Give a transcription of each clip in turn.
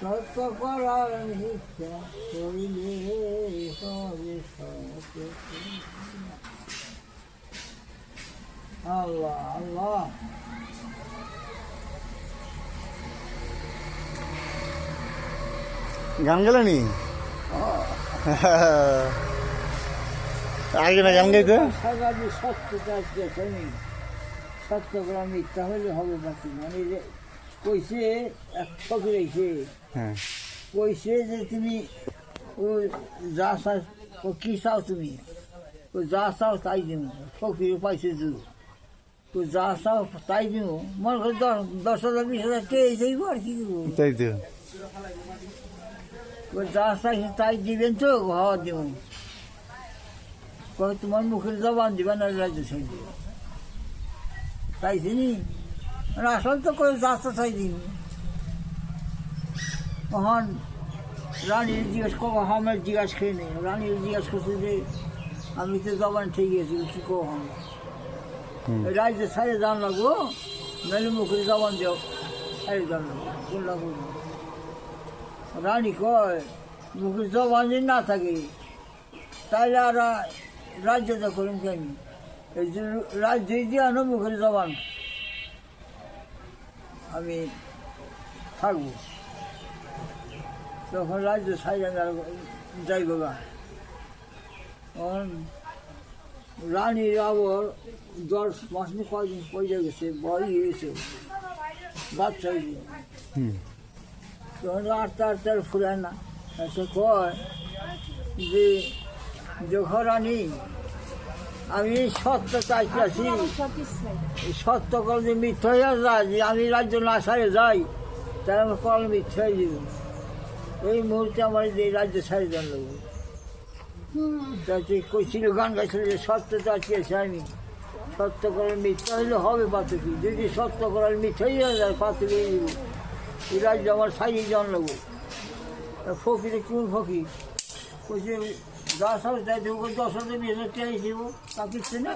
সত্য করার ইচ্ছা করিলে হবে। আল্লাহ আল্লাহ গান গেলেনি আগে না গান গাইতে করা মিথ্যা হলে হবে বাকি মানে যে কইছে এক ফকির এসে হ্যাঁ। কইছে যে তুমি ও যা চাও ও কি চাও তুমি? ও যা চাও তাই দিন ফকির পাইছে জু ও যা চাও তাই দিব মনে করি দশ দশ হাজার বিশ হাজার কে যাইব আর কি দিব? তাই তো ও যা চাইছে তাই দিবেন তো হওয়া দিব তোমার মুখের জবান দিবেন আর রাজ্য দিবে। চাইছি নি আসল তো করে যা চা চাই দিন তখন রানীর জিজ্ঞেস কো আমার জিজ্ঞাস খেয়ে নেই। রানীর জিজ্ঞাস করছে যে আমি তো জবান ঠিক গেছি কি কো হম। রাজ্য ছাড়ে জান লাগবো নাহলে মুখের জবান দেও। ছাড়ে জান লাগবো কোন লাগবো রানী কয় মুখের জবান যদি না থাকে তাইলে আর রাজ্যটা করুন কেন? এই যে রাজ্য দিয়ে আনো মুখের জবান। আমি থাকব। তখন রাজ্য সাইডে যাইব গা তখন রানীর আবার দশ মাস নি কয়দিন পয়সা গেছে বড় গেছে। বাচ্চা হয়েছে। তখন আটটা আটটা ফুরায় না। সে কয় যে যখন রানী আমি সত্য চাইতে আছি সত্য কল যে মিথ্যা হয়ে যায় যে আমি রাজ্য না সারে যাই তাই আমার কল মিথ্যা হয়ে যাব। এই মুহূর্তে আমার এই রাজ্য সারে যান লাগবে। তাতে কইছিল গান গাইছিল যে সত্য চাইতেছি আমি। সত্য করার মিথ্যা হইলে হবে পাতকি যদি সত্য করার মিথ্যা হয়ে যায় পাতকি দিব এই রাজ্য আমার সাইডে যান লাগবে। ফকিরে কোন ফকির? কইছে দশ হাজার চাই দেবো দশ হাজার বিশ হাজার টাকা দিব তা কিচ্ছে না?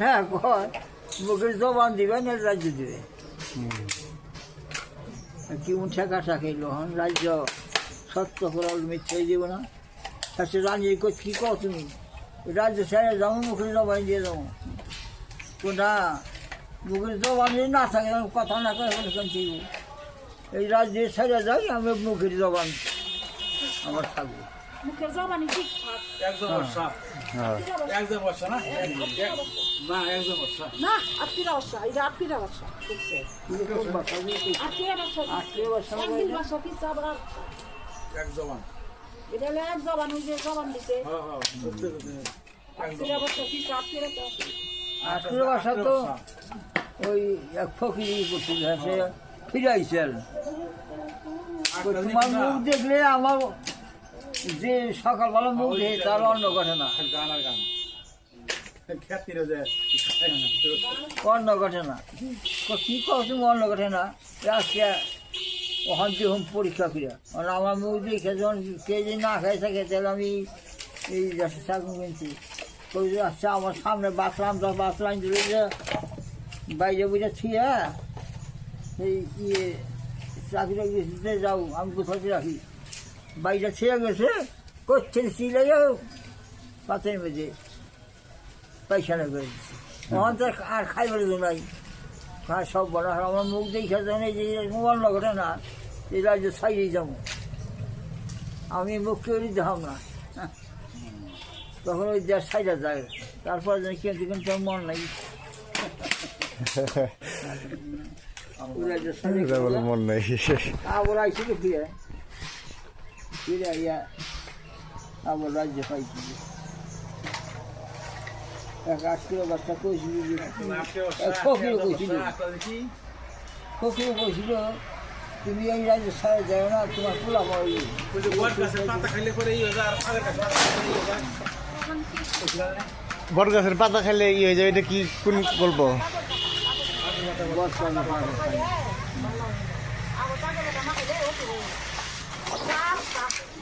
হ্যাঁ কয় জবান দিবে না রাজ্য দিবে। কি উঠে কাটা খাইল হন রাজ্য সত্য করার মিথ্যাই দিব না। সে রানী কই কি কও তুমি? রাজ্য ছেড়ে যাও মুখের জবান দিয়ে যাও কোনটা? মুখের জবান যদি না থাকে কথা না করে দিব এই রাজ্যে ছেড়ে যাই আমি মুখের জবান আমার থাকব। মুখের জবানি ঠিক থাক একদম বর্ষা হ্যাঁ। একদম বর্ষা না? না একদম বর্ষা না আটকিরা বসা এটা আটকিরা বসা বুঝছে আটকিরা বসা আটকিরা একদিন বসা কি আবার। এক জবান। এটা হলো এক জবান ওই যে জবান দিতে হ্যাঁ হ্যাঁ কি আটকিরা তো। আটকিরা বসা তো ওই এক ফকির ফিরাইছেন তোমার মুখ দেখলে আমার যে সকালবেলা মুখ দেখে তার অন্য ঘটনা গান আর গান। অন্য ঘটনা কো- কি তুমি অন্য ঘটনা এ আজকে ওখান থেকে হোম পরীক্ষা করে আর আমার মুখ দেখে যখন কে যদি না খাই থাকে তাহলে আমি এই দেশে শাকুন কিনছি। আচ্ছা আমার সামনে তো বাথরাম দিলে যে বাইরে বুঝে ছিয়া এই ইয়ে চাকরি দিতে যাও আমি কোথাও রাখি। বাইরে ছিঁড়ে গেছে করছেন সিলে পাতের মেঝে পয়সা করে দিচ্ছে ওখান তো আর খাইবার জন্য নাই। হ্যাঁ সব বড় আর আমার মুখ দেখে জানে যে এরকম অন্য ঘটনা এই রাজ্য সাইডে যাব। আমি মুখ কেউ দেখাম না। হ্যাঁ। তখন ওই দেশ সাইডে যায়। তারপর যেন কিন্তু কিন্তু আমার মন নাই। বলে মন নেই। আবার আইছিল ফিরে ফিরে আইয়া আবার রাজ্য পাইছি এক আজকে বাচ্চা কইছিল ফকির কইছিল ফকির কইছিল তুমি এই রাজ্য সারা যাও না তোমার পোলা পাই বট গাছের পাতা খাইলে পরে এই হয়ে যায় আর ফাঁদের গাছের পাতা খাইলে এই হয়ে যায় বট গাছের পাতা খাইলে ই হয়ে যাবে এটা কি কোন গল্প বর্ষা